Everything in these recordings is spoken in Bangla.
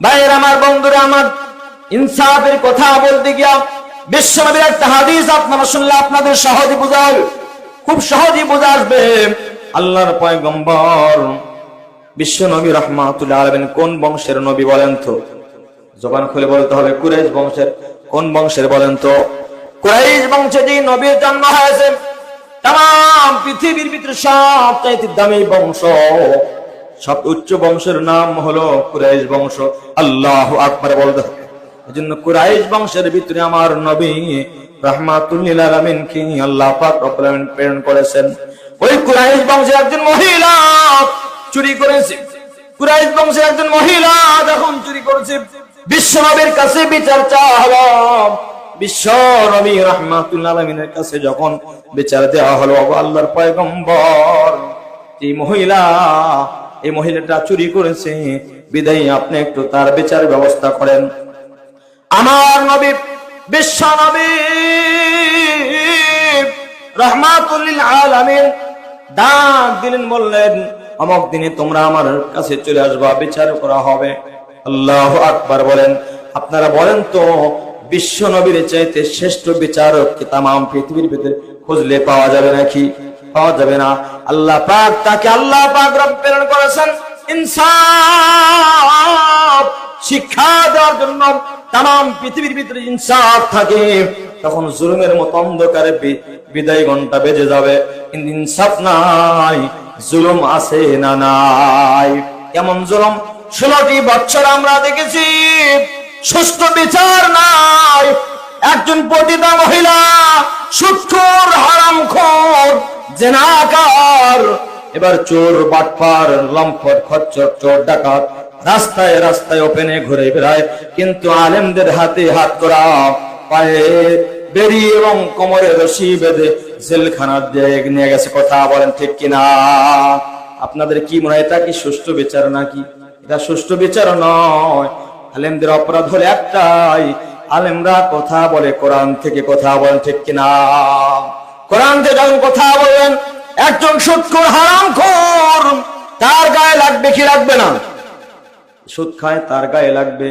ভাইয়ের, আমার বন্ধুরা, আমার ইনসাফের কথা বলতে গিয়া বিশ্বনবীর একটা হাদিস আপনারা শুনলে আপনাদের সহজে বোঝা খুব সহজে বোঝা আসবে। আল্লাহর পয়গম্বর বিশ্ব নবী রহমাতুল্লাহ আলবেন কোন বংশের নবী বলেন তো? জবান খুলে বলতে হবে, কুরাইশ বংশের কোন বংশের বলেন তো? কুরাইশ বংশে যে নবীর জন্ম হয়েছে, তাম, পৃথিবীর ভিতরে সব চাইতে দামি বংশ সব উচ্চ বংশের নাম হলো কুরাইশ বংশ। আল্লাহ আকবার বলতে হবে। কুরাইশ বংশের ভিতরে আমার নবী আল্লাহ প্রেরণ করেছেন। ওই একজন মহিলা একজন মহিলা যখন চুরি কাছে বিশ্ব নবী কাছে যখন বিচার দেওয়া হলো আল্লাহর পয়গম্বর, এই মহিলা এই মহিলাটা চুরি করেছে। বিদায়ী, আপনি একটু তার বিচার ব্যবস্থা করেন। আমার নবী, বিশ্ব নবী ডাক দিলেন, বললেন, অমক দিনে তোমরা আমার কাছে চলে আসবা, বিচার করা হবে। আল্লাহ আকবার বলেন। আপনারা বলেন তো, বিশ্ব নবীর চাইতে শ্রেষ্ঠ বিচারক কি তাম পৃথিবীর ভিতরে খুঁজলে পাওয়া যাবে নাকি? পাওয়া যাবে না। আল্লাহ পাক তাকে আল্লাহ পাক রব প্রেরণ করেছেন। ইনসাফ, শিক্ষা দেওয়ার জন্য তাম পৃথিবীর ভিতরে ইনসাফ থাকে। তখন জুলুমের মতো অন্ধকারে বিদায় ঘণ্টা বেজে যাবে। ইনসাফ নাই, জুলুম আছে না নাই? কেমন জুলুম ষোলোটি বছর আমরা দেখেছি। সুস্থ বিচার নাই। একজন পতিতা মহিলা সুক্ষর হারাম খোর জেনাকার। এবার চোর বাটপার লম্পট খচ্চর, চোর, ডাকাত রাস্তায় রাস্তায় ওপেনে ঘুরে বেড়ায়। কিন্তু আলেমদের হাতে হাত করা, পায়ে বেরি এবং কোমরে রশি বেঁধে জেলখানার দিয়ে নিয়ে গেছে কথা। বলেন, ঠিক কিনা? আপনাদের কি মনে হয় এটা কি সুষ্ঠু বিচার নাকি? এটা সুষ্ঠু বিচার নয়। আলেমদের অপরাধ হলে একটাই। আলেমরা কথা বলে, কোরআন থেকে কথা বলেন, ঠিক কিনা? কোরআন থেকে যখন কথা বলেন একজন সুৎখোর হারাম খোর তার গায়ে লাগবে কি লাগবে না? সুদ খায়, তার গায়ে লাগবে।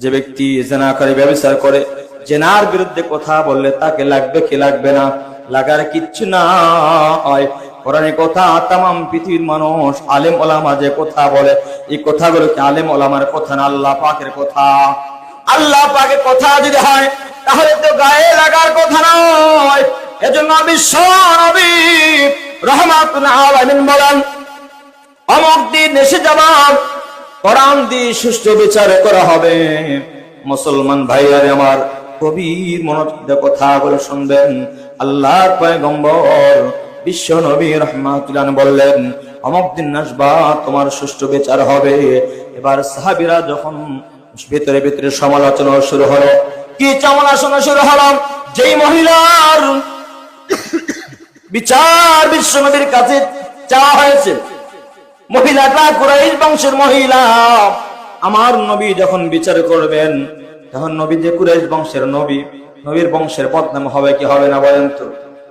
যে ব্যক্তি জেনা করে ব্যবসার করে, জেনার বিরুদ্ধে কথা বললে তাকে লাগবে কি লাগবে না? লাগার কিচ্ছু না হয় কোরআনে কথা, তামাম পৃথিবীর মানুষ, আলেম ওলামা যে কথা বলে, এই কথাগুলো কি আলেম ওলামার কথা না আল্লাহ পাকের কথা? আল্লাহ পাকের কথা যদি হয়, তাহলে তো গায়ে লাগার কথা নয়। এজন্য বিশ্ব নবী রহমাতুল্লাহ আলামিন বলেন, অমক দিন এসে যাবার কোরআন দিয়ে সুষ্ঠু বিচার করা হবে। মুসলমান ভাইয়ারে আমার কবির মনোযোগ কথা বলে শুনবেন। আল্লাহর পয়গম্বর বিশ্ব নবী রহমাতুল্লাহ বললেন, অমক দিন আসবা, তোমার সুষ্ঠু বিচার হবে। এবার সাহাবিরা যখন ভিতরে ভিতরে সমালোচনা শুরু হলো, কি সমালোচনা শুরু হলো? যেই মহিলার বিচার বিশ্ব নবীর কাছে চাওয়া হয়েছে। মহিলাটা কুরাইশ বংশের মহিলা। আমার নবী যখন বিচার করবেন, তখন নবী যে কুরাইশ বংশের নবী, নবীর বংশের বদনাম হবে কি হবে না বলেন তো?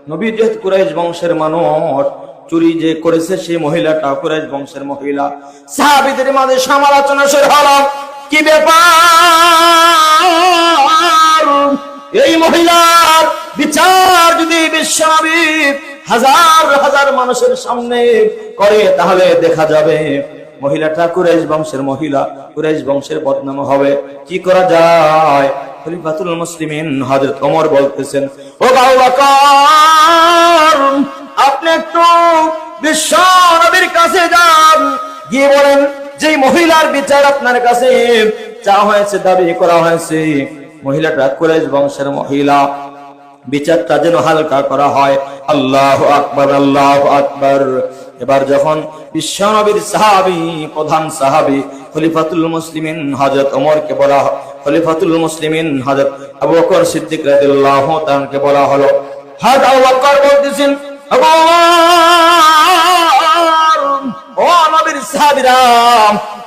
নবী যেহেতু কুরাইশ বংশের মানুষ, চুরি যে করেছে সেই মহিলাটা কুরাইশ বংশের মহিলা। সাহাবিদের মাঝে সমালোচনা শুরু হলো। কি ব্যাপার? এই মহিলার বিচার যদি বিশ্বনবী হাজার হাজার মানুষের সামনে করে, তাহলে দেখা যাবে মহিলাটা কুরাইশ বংশের মহিলা, কুরাইশ বংশের বদনাম হবে। কি করা যায়? খলিফাতুল মুসলিমিন হযরত ওমর বলতেছেন, ও আবু বকর, আপনি একটু বিশ্ব নবীর কাছে যান। গিয়ে বলেন যে মহিলার বিচার আপনার কাছে চা হয়েছে, দাবি করা হয়েছে, মহিলাটা কুরাইশ বংশের মহিলা বিচারটা যেন হালকা করা হয়। আল্লাহ আকবর আল্লাহ আকবর। এবার যখন বিশ্বনবীর সাহাবি, প্রধান সাহাবি, খলিফাতুল মুসলিমিন হযরত ওমরকে বলা খলিফাতুল মুসলিমিন হযরত আবু বকর সিদ্দিক রাদিয়াল্লাহু তাআলাকে বলা হলো হযরত আবু বকর বলতেছেন, আবু ও নবীর সাহাবীরা,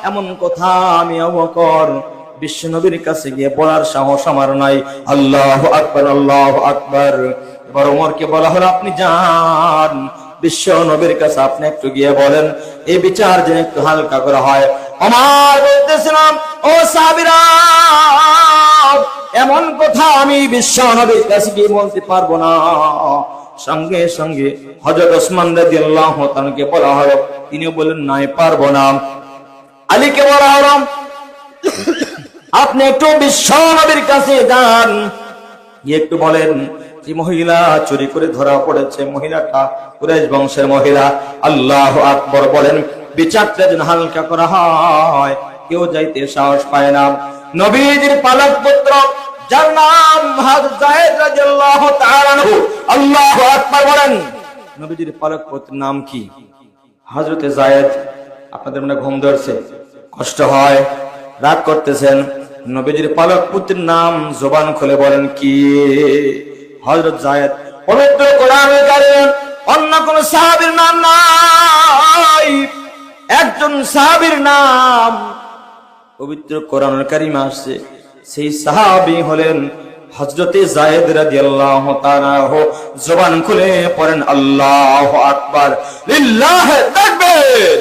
এমন কথা আমি আবু বকর বিশ্ব নবীর কাছে গিয়ে বলার সাহস আমার নাই। আল্লাহ আকবর আল্লাহ আকবর। এবার ওমরকে বলা হলো, আপনি যান। বিশ্ব নবীর কাছে আপনি একটু গিয়ে বলেন, এই বিচার যেন একটু হালকা করা হয়। আমার বলতেছিলাম, ও সাবিরা এমন কথা আমি বিশ্ব নবীর কাছে গিয়ে বলতে পারব না। সঙ্গে সঙ্গে হজরত ওসমান রাদিয়াল্লাহু তাআলাকে বলা হলো তিনি বলেন নাই, পারব না। আলীকে বলা হলো আপনি একটু বিশ্ব কাছে যান। একটু বলেন যে মহিলা, চুরি করে ধরা পড়েছে মহিলাটা, কুরাইশ বংশের মহিলা। আল্লাহ আকবর বলেন, বিচারটা যেন হালকা করা হয়, কেউ যাইতে সাহস পায় না। নবীজির পালক পুত্র যার নাম আল্লাহু আকবার বলেন, নবীজির পালক পুত্রের নাম কি? হযরতে যায়েদ আপনাদের মনে ঘুম ধরছে, কষ্ট হয়, রাগ করতেছেন। নবীজির পালক পুত্রের নাম জবান খুলে বলেন, কি? হজরত জায়েদ পবিত্র কোরআনের কারিমে অন্য কোন সাহাবীর নাম নাই। একজন সাহাবীর নাম পবিত্র কোরআনের কারিমে আসছে। সেই সাহাবী হলেন হযরতে জায়েদ রাদিয়াল্লাহু তাআলা জবান খুলে পড়েন, আল্লাহু আকবার, লিল্লাহি তাকবীর।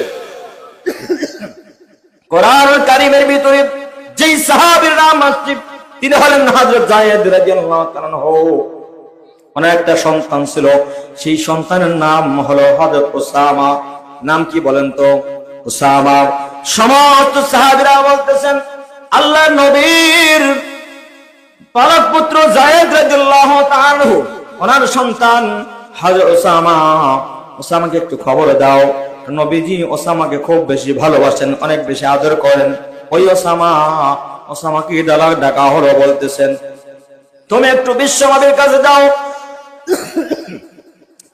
কোরআন কারিমের ভিতরে যেই সাহাবীর নাম আসছে, তিনি হলেন হযরত জায়েদ রাদিয়াল্লাহু তাআলা একটা সন্তান ছিল। সেই সন্তানের নাম হলো হযরত ওসামা নাম কি বলেন তো? ওসামা সমস্ত সাহাবীরা বলতেছেন আল্লাহ নবীর পালক পুত্র জায়েদ রাদিয়াল্লাহু তাআলা ওনার সন্তান হযরত ওসামা ওসামাকে একটু খবর দাও। নবীজি ওসামাকে খুব বেশি ভালোবাসেন, অনেক বেশি আদর করেন। ওই ওসামা, ওসামাকে ডালা ডাকা হলো বলতেছেন। তুমি একটু বিশ্বনবীর কাছে যাও।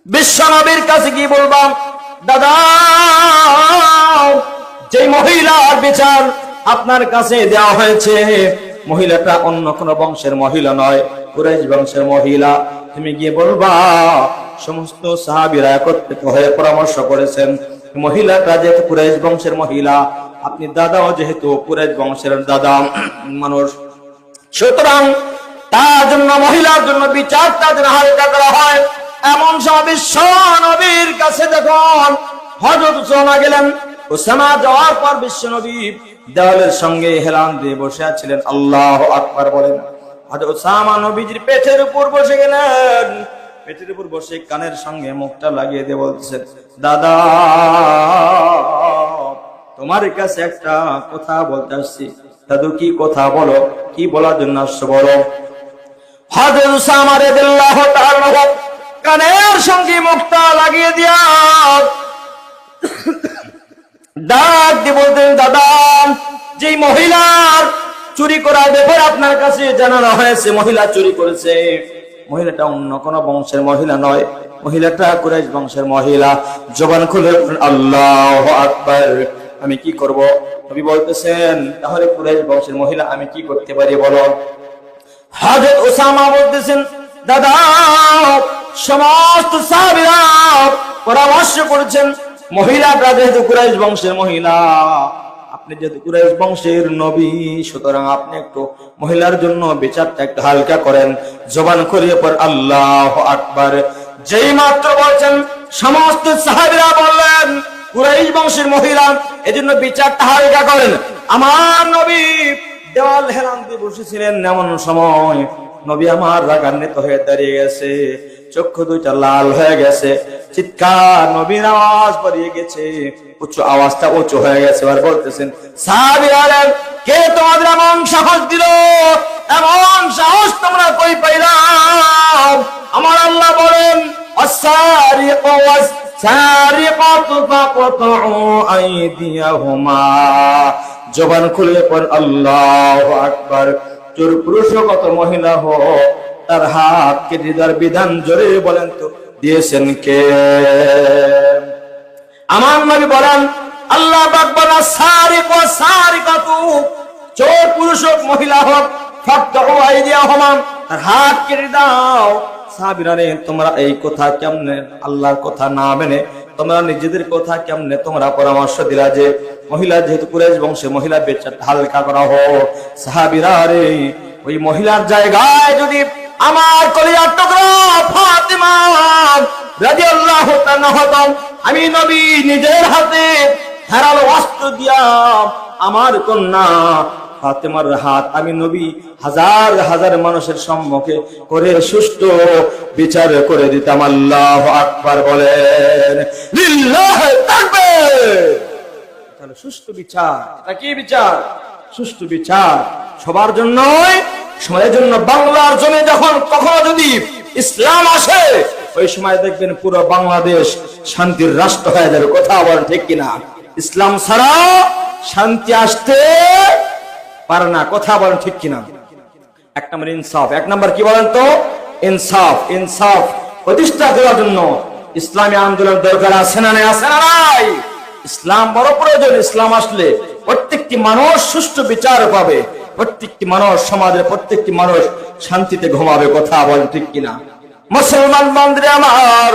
বিশ্বনবীর কাছে কি বলবাম দাদা যে মহিলার বিচার আপনার কাছে দেওয়া হয়েছে, মহিলাটা অন্য কোন বংশের মহিলা নয়, কুরাইশ বংশের মহিলা। তুমি গিয়ে বলবা, সমস্ত সাহাবিরা একত্রিত হয়ে পরামর্শ করেছেন, মহিলাটা যেহেতু কুরাইশ বংশের মহিলা আপনি দাদাও যেহেতু কুরাইশ বংশের দাদা, মানুষ। সুতরাং তার জন্য, মহিলার জন্য বিচার তাদের হালকা করা হয়। এমন সময় বিশ্ব কাছে যখন হজরত সোনা গেলেন ওসামা যাওয়ার পর বিশ্ব নবী দেওয়ালের সঙ্গে হেলান দিয়ে বসে আছিলেন। আল্লাহ আকবার বলেন হজরত নবীজির পেটের উপর বসে গেলেন। পেটের উপর বসে কানের সঙ্গে মুখটা লাগিয়ে দিয়ে বলতেছেন, দাদা তোমার কাছে একটা কথা বলতে আসছি। দাদু কি কথা বলো? কি বলার জন্য আসছো বলো? কানের সঙ্গে মুক্তা লাগিয়ে দিয়া ডাক দিয়ে বলতেন, দাদা যে মহিলার চুরি করার ব্যাপারে আপনার কাছে জানানো হয়েছে, মহিলা চুরি করেছে। মহিলাটা অন্য কোন বংশের মহিলা নয়। মহিলাটা কুরাইশ বংশের মহিলা। জবান খুলে আল্লাহ আকবার। আমি কি করব? নবী বলতেছেন, তাহলে কুরাইশ বংশের মহিলা আমি কি করতে পারি বলো? হাজরত ওসামা বলতেছেন, দাদা, সমস্ত সাহাবীরা পরামর্শ করেছেন মহিলাটা যেহেতু কুরাইশ বংশের মহিলা, আপনি যেহেতু কুরাইশ বংশের নবী, সুতরাং আপনি একটু মহিলার জন্য বিচারটা একটু হালকা করেন। জবান করিয়ে পর আল্লাহ আকবার। যেই মাত্র বলছেন, সমস্ত সাহাবীরা বললেন কুরাইশ বংশের মহিলা, এজন্য বিচার তাহারিকা করেন। আমার নবী দেওয়াল হেলান দিয়ে বসেছিলেন এমন সময়। নবী আমার রাগান্বিত হয়ে দাঁড়িয়ে গেছে, চক্ষু দুইটা লাল হয়ে গেছে, চিৎকার, নবীর আওয়াজ বাড়িয়ে গেছে উঁচু আওয়াজটা উঁচু হয়ে গেছে আর বলতেছেন সাহাবিরালেন কে তোমাদের এমন সাহস দিল? এমন সাহস তোমরা কই পাইলাম? আমার আল্লাহ বলেন অসারি জবান খুলে পর আল্লাহ আকবার। চোর পুরুষ হোক অত মহিলা হোক, তার হাত কেটে দেওয়ার বিধান জোরে বলেন তো, দিয়েছেন কে? আমার নবী বলেন, আল্লাহ বাকবানা সারিক ও সারিকাতু। চোর পুরুষ মহিলা হোক, ফাকতাউ আইদিয়াহুমা, তার হাত কেটে দাও। সাহাবীরারে তোমরা এই কথা কেমনে আল্লাহর কথা না মেনে, তোমরা নিজেদের কথা কেমনে তোমরা পরামর্শ দিলা যে মহিলা যেহেতু কুরাইশ বংশে মহিলা বেচারটা হালকা করা হোক। সাহাবীরা রে, ওই মহিলার জায়গায় যদি আমার কলিয়ার টুকরা ফাতেমা রাদিয়াল্লাহু তাআলা হতাম, আমি নবী নিজের হাতে ধারালো অস্ত্র দিয়া আমার কন্যা ফাতেমার হাত। আমি নবী হাজার হাজার মানুষের সম্মুখে করে সুষ্ঠু বিচার করে দিতাম। আল্লাহ আকবার বলেন কি বিচার? বিচার সবার জন্য বাংলার জমি যখন ইসলাম আসে, ওই সময় দেখবেন পুরো বাংলাদেশ শান্তির রাষ্ট্র হয়ে যাবে। কথা বলেন ঠিক কিনা? ইসলাম ছাড়া শান্তি আসতে পারে না, কথা বলেন ঠিক কিনা? এক নম্বর ইনসাফ। এক নম্বর কি বলেন তো? ইনসাফ ইনসাফ প্রতিষ্ঠা করার জন্য ইসলামী আন্দোলন দরকার আছে না আছে না নাই? ইসলাম বড় প্রয়োজন, ইসলাম আসলে প্রত্যেকটি মানুষ সুষ্ঠু বিচার পাবে। প্রত্যেকটি মানুষ, সমাজের প্রত্যেকটি মানুষ শান্তিতে ঘুমাবে, কথা বলেন ঠিক কিনা? মুসলমান বান্ধবে আমার,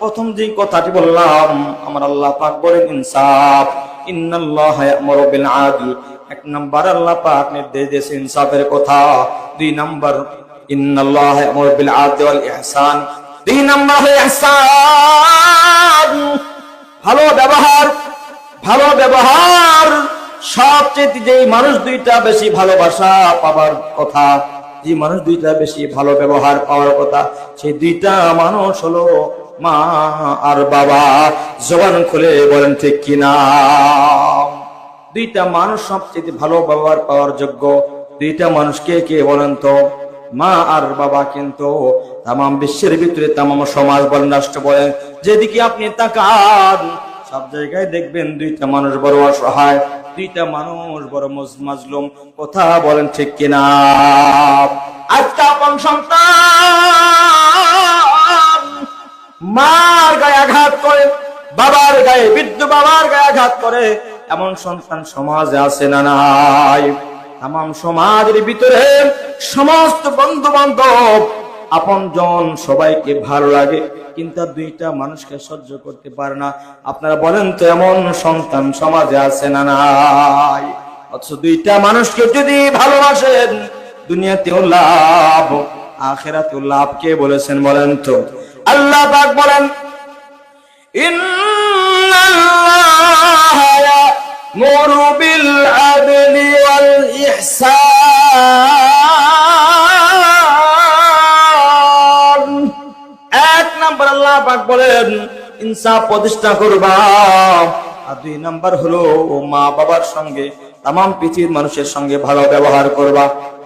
প্রথম যে কথাটি বললাম, আমার আল্লাহ পাক বলেন, ইনসাফ, ইন্নাল্লাহ ইয়ামুরু বিল আদল। এক নম্বর আল্লাহ পাক নির্দেশ দিয়েছে ইনসাফের কথা। দুই নাম্বার, ইন্নাল্লাহ ইয়ামুরু বিল আদল ওয়াল ইহসান। দুই নাম্বার ইহসান। ভালো ব্যবহার ভালো ব্যবহার। সবচেয়ে যেই মানুষ দুইটা বেশি ভালোবাসা পাবার কথা যে মানুষ দুইটা বেশি ভালো ব্যবহার পাওয়ার কথা, সেই দুইটা মানুষ হলো মা আর বাবা। জবান খুলে বলেন ঠিক কিনা। দুইটা মানুষ সবচেয়ে ভালো ব্যবহার পাওয়ার যোগ্য। দুইটা মানুষ কে বলেন তো? মা আর বাবা কিন্তু তাম বিশ্বের ভিতরে তাম সমাজ বলেন, রাষ্ট্র বলেন, যেদিকে আপনি তাকান, সব জায়গায় দেখবেন দুইটা মানুষ বড় অসহায়, দুইটা মানুষ বড় মজ- মাজলুম। কথা বলেন ঠিক কিনা? আজকে আপন সন্তান, মার গায়ে আঘাত করে, বাবার গায়ে, বৃদ্ধ বাবার গায়ে আঘাত করে এমন সন্তান সমাজে আছে না নাই? তাম সমাজের ভিতরে সমস্ত বন্ধু বান্ধব আপন জন সবাইকে ভালো লাগে, কিন্তু দুইটা মানুষকে সহ্য করতে পারে না। আপনারা বলেন তো এমন সন্তান সমাজে আছে না নাই? অথচ দুইটা মানুষকে যদি ভালোবাসেন, দুনিয়াতেও লাভ, আখেরাতেও লাভ। কে বলেছেন বলেন তো? আল্লাহ পাক বলেন আদলি ওয়াল ইহসান। এক নাম্বার আল্লাহ পাক বলেন, ইনসাফ প্রতিষ্ঠা করবা। আর দুই নাম্বার হলো মা বাবার সঙ্গে তাম পৃথিবীর মানুষের সঙ্গে ভালো ব্যবহার করবা।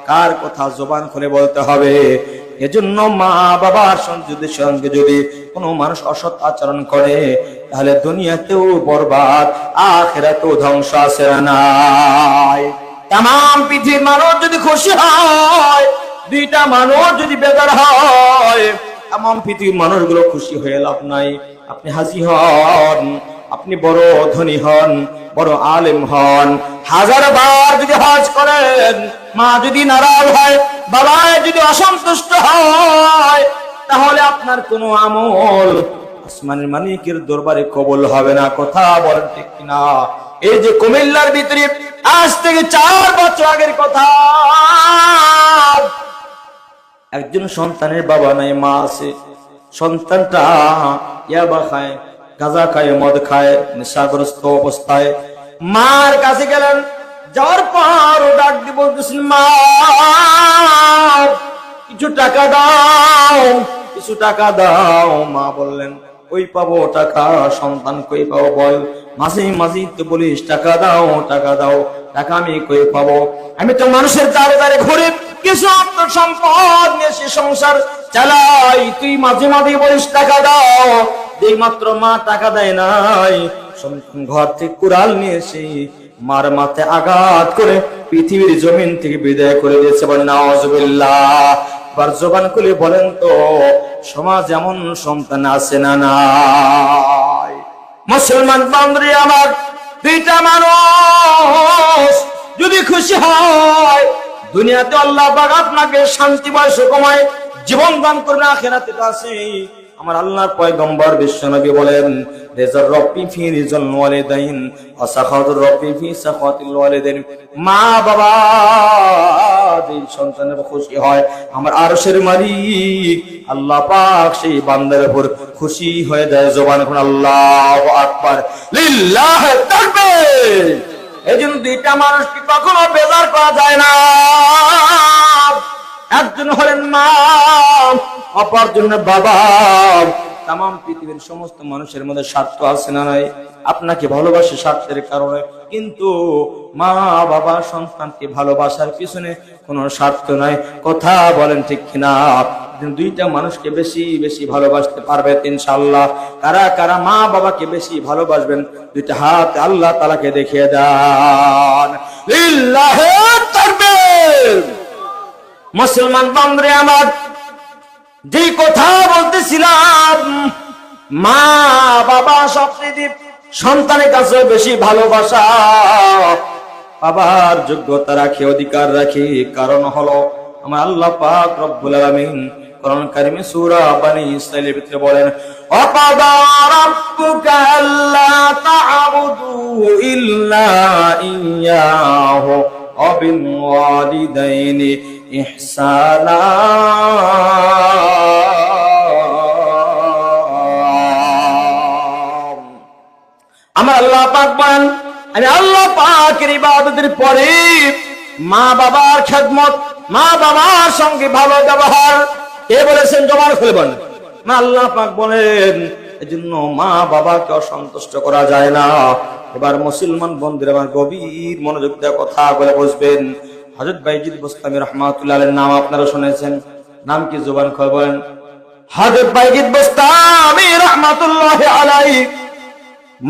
কার কথা জবান খুলে বলতে হবে? এজন্য মা বাবার যদি সঙ্গে যদি কোনো মানুষ অসৎ আচরণ করে, তাহলে দুনিয়াতেও বরবাদ, আখেরাতেও ধ্বংস না নাই। তাম পৃথিবীর মানুষ যদি খুশি হয়, দুইটা মানুষ যদি বেকার হয় এমন পৃথিবীর মানুষগুলো খুশি হয়ে লাভ নাই। আপনি হাজি হন, আপনি বড় ধনী হন, বড় আলেম হন। হাজার বার যদি হজ করেন, মা যদি নারাজ হয় বাবা যদি অসন্তুষ্ট হয়, তাহলে আপনার কোনো আমল আসমানের মালিকের দরবারে কবল হবে না। কথা বলেন ঠিক কিনা? এই যে কুমিল্লার ভিতরে আজ থেকে চার বছর আগের কথা। একজন সন্তানের বাবা নাই, মা আছে। সন্তানটা ইয়াবা খায়, গাঁজা খায়, মদ খায়, নেশাগ্রস্ত অবস্থায়। মার কাছে গেলেন যাওয়ার পর ডাক দিব মা কিছু টাকা দাও, কিছু টাকা দাও। মা বললেন, কই পাবো টাকা? সন্তান কই পাবো বল? মাঝে মাঝে তো বলিস, টাকা দাও টাকা দাও, টাকা আমি কই পাবো? আমি তো মানুষের দ্বারে দ্বারে ঘুরে কিছু সম্পদ নিয়ে সে সংসার চালাই। তুই মাঝে মাঝে বলিস, টাকা দাও। এই মাত্র মা টাকা দেয় নাই ঘর থেকে কুড়াল নিয়ে মার মাথায় আঘাত করে পৃথিবীর জমিন থেকে বিদায় করে দিয়েছে নওয়াজবিল্লাহ জবান বলেন তো, সমাজ এমন সন্তান আছে না নাই? মুসলমান বান্ধবী আমার, দুইটা মানুষ যদি খুশি হয়, দুনিয়াতে আল্লাহ পাক আপনাকে শান্তি পায় সুখময় জীবন দান করবে, আখেরাতে তো আছে আমার আল্লাহর পয়গম্বর বিশ্বনবী বলেন, রেজার রব্বি ফি রিজাল ওয়ালিদাইন ওয়া সাখাতুর রব্বি ফি সাখাতিল ওয়ালিদাইন। মা, বাবা, যেই সন্তানের খুশি হয়, আমার আরশের মালিক আল্লাহ পাক সেই বান্দার উপর খুশি হয়ে যায়, জবান এখন আল্লাহু আকবার। লিল্লাহ তাকবীর! এই জন্য দুইটা মানুষকে কখনো বেজার করা যায় না। একজন হলেন মা, অপর জন্য বাবা। তাম পৃথিবীর সমস্ত মানুষের মধ্যে স্বার্থ আছে না নাই? আপনাকে ভালোবাসে স্বার্থের কারণে। কিন্তু মা, বাবা, সন্তানকে ভালোবাসার পিছনে কোনো স্বার্থ নাই। কথা বলেন ঠিক কিনা? দুইটা মানুষকে বেশি বেশি ভালোবাসতে পারবে ইনশাআল্লাহ। কারা কারা মা, বাবাকে বেশি ভালোবাসবেন, দুইটা হাত আল্লাহ তালাকে দেখিয়ে দেন। মুসলমান বন্ধরে আমার, যে কথা বলতেছিলাম, মা বাবা সপ্তদ্বীপ সন্তানের কাছে বেশি ভালোবাসা, বাবার যোগ্যতা রাখি, অধিকার রাখি, কারণ হলো আমার আল্লাহ পাক রব্বুল আলামিন কোরআন কারিমে সূরা বানি ইসরাঈলের ভিতরে বলেন, অপাদা রাব্বুকা আল্লা ইল্লা ইয়াহু অবিল ওয়ালিদাইনি। আমার আল্লাহ পাক পান আমি আল্লাহ পাকের ইবাদতের পরে মা বাবার খেদমত, মা বাবার সঙ্গে ভালো ব্যবহার এ বলেছেন জমার খুলে বলেন। মা আল্লাহ পাক বলেন, এজন্য মা বাবাকে অসন্তুষ্ট করা যায় না। এবার মুসলমান বন্ধুরা, আমার গভীর মনোযোগ দেওয়া কথা বলে বসবেন। হজরত বাইজিদ বুস্তামি রহমাতুল্লাহ নাম আপনারা শুনেছেন। নাম কি জুবান খবর বলেন? হজরত বাইজিদ বুস্তামি রহমাতুল্লাহ আলাই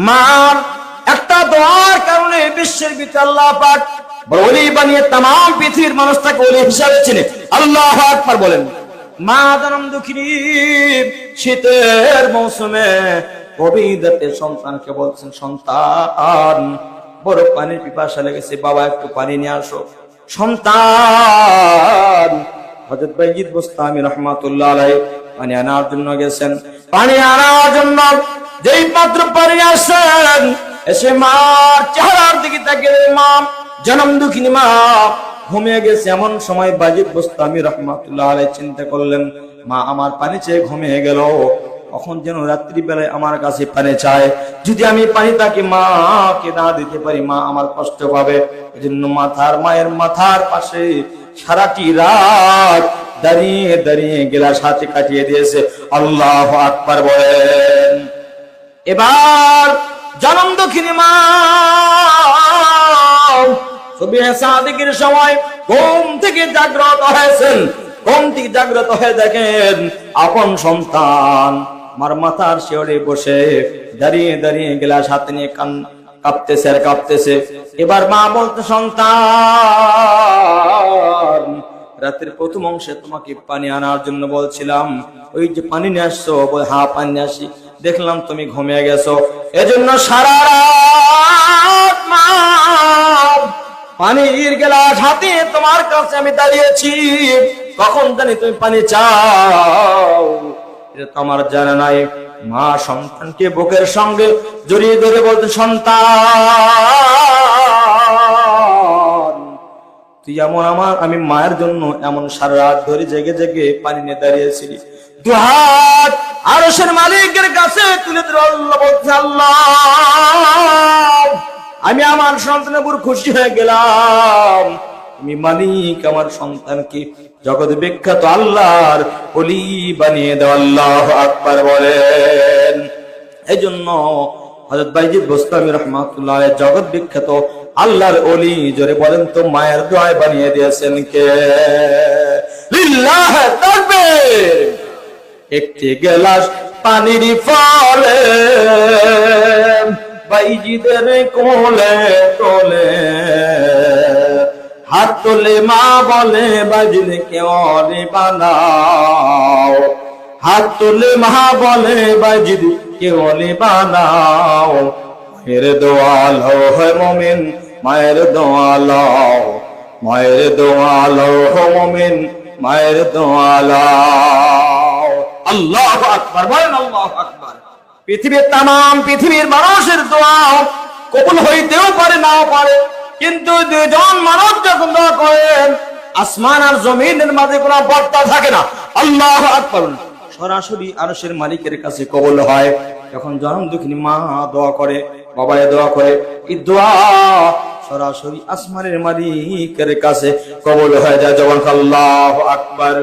মার একটা দোয়ার কারণে বিশ্বের ভিতরে আল্লাহ পাক বড় ওলি বানিয়ে তাম পৃথিবীর মানুষ তাকে ওলি হিসাবে চিনে। আল্লাহ আকবার বলেন, মা জনম দুঃখিনী, শীতের মৌসুমে কবিদাতে সন্তানকে বলছেন, সন্তান বড় পানির পিপাসা লেগেছে, বাবা একটু পানি নিয়ে আসো। সন্তান। হজরত বাইজিদ বুস্তামি রহমাতুল্লাহ আলাই পানি আনার জন্য গেছেন। পানি আনার জন্য যেই মাত্র পানি আসেন, এসে মা চেহারার দিকে তাকিয়ে মা জনম দুঃখিনী মা ঘুমিয়ে গেছে। এমন সময় বাজিদ বুস্তামি রহমাতুল্লাহ আলাই চিন্তা করলেন, মা, আমার পানি চেয়ে ঘুমিয়ে গেল। কখন যেন রাত্রি বেলায় আমার কাছে পানি চায়। যদি আমি পানি তাকে মাকে না দিতে পারি, মা আমার কষ্ট পাবে। এজন্য মাথার মায়ের মাথার পাশে সারাটি রাত দাঁড়িয়ে দাঁড়িয়ে গেলাস হাতে কাটিয়ে দিয়েছে। আল্লাহ আকবার বলেন। এবার জনম দক্ষিণী মা। সাদিকের সময় ঘুম থেকে জাগ্রত হয়েছেন। ঘুম থেকে জাগ্রত হয়ে দেখেন আপন সন্তান আমার মাথার শিওরে বসে, দাঁড়িয়ে দাঁড়িয়ে গেলাস হাতে নিয়ে কান কাঁপতেছে আর কাঁপতেছে। এবার মা বলতে, সন্তান, রাতের প্রথম অংশে তোমাকে পানি আনার জন্য বলছিলাম। ওই যে পানি নিয়ে আসছো, বলে হ্যাঁ পানি আসি। দেখলাম তুমি ঘুমিয়ে গেছো। এজন্য সারা রাত মা, পানির গেলাস হাতে তোমার কাছে আমি দাঁড়িয়েছি। কখন জানি তুমি পানি চাও? এটা তো আমার জানা নাই, মা সন্তানকে বুকের সঙ্গে জড়িয়ে ধরে বলতে, সন্তান, তুই এমন আমার, আমি মায়ের জন্য এমন সারা রাত ধরে জেগে জেগে পানি নিয়ে দাঁড়িয়েছিলি দুহাত আরশের মালিকের কাছে তুলে আল্লাহ, আমি আমার সন্তানের উপর খুশি হয়ে গেলাম। আমি মালিক, আমার সন্তানকে জগৎ বিখ্যাত আল্লাহর অলি বানিয়ে দেওয়া, আল্লাহ আকবার বলেন। এই জন্য হজরত বাইজিদ গোস্তামি রহমাতুল্লাহ জগৎ বিখ্যাত আল্লাহর অলি জোরে বলেন তো, মায়ের দোয়ায় বানিয়ে দিয়েছেন কে? একটি গেলাস পানির ফলে বাইজিদের কোলে তোলে হাত তোলে, মা বলে, বাজিলে কেওয়ারে বানাও হাত তোলে, মা বলে বাজিদ কেওয়ালে বানাও মায়ের দোয়াল হয় মমিন, মায়ের দোয়াল মায়ের দোয়াল মমিন, মায়ের দোয়াল আল্লাহ আকবার, বলেন আল্লাহ আকবার। পৃথিবীর তাম পৃথিবীর মানুষের দোয়া কবুল হইতেও পারে, নাও পারে। কিন্তু দুজন মানুষ যখন দোয়া করেন, আসমান আর জমিনের মাঝে কোনো বার্তা থাকে না। আল্লাহ সরাসরি আরশের মালিকের কাছে কবল হয়। যখন জনম দুঃখিনী মা দোয়া করে বাবায় দোয়া করে, এই দোয়া সরাসরি আসমানের মালিকের কাছে কবল হয়ে যায়। জবান আল্লাহ আকবার।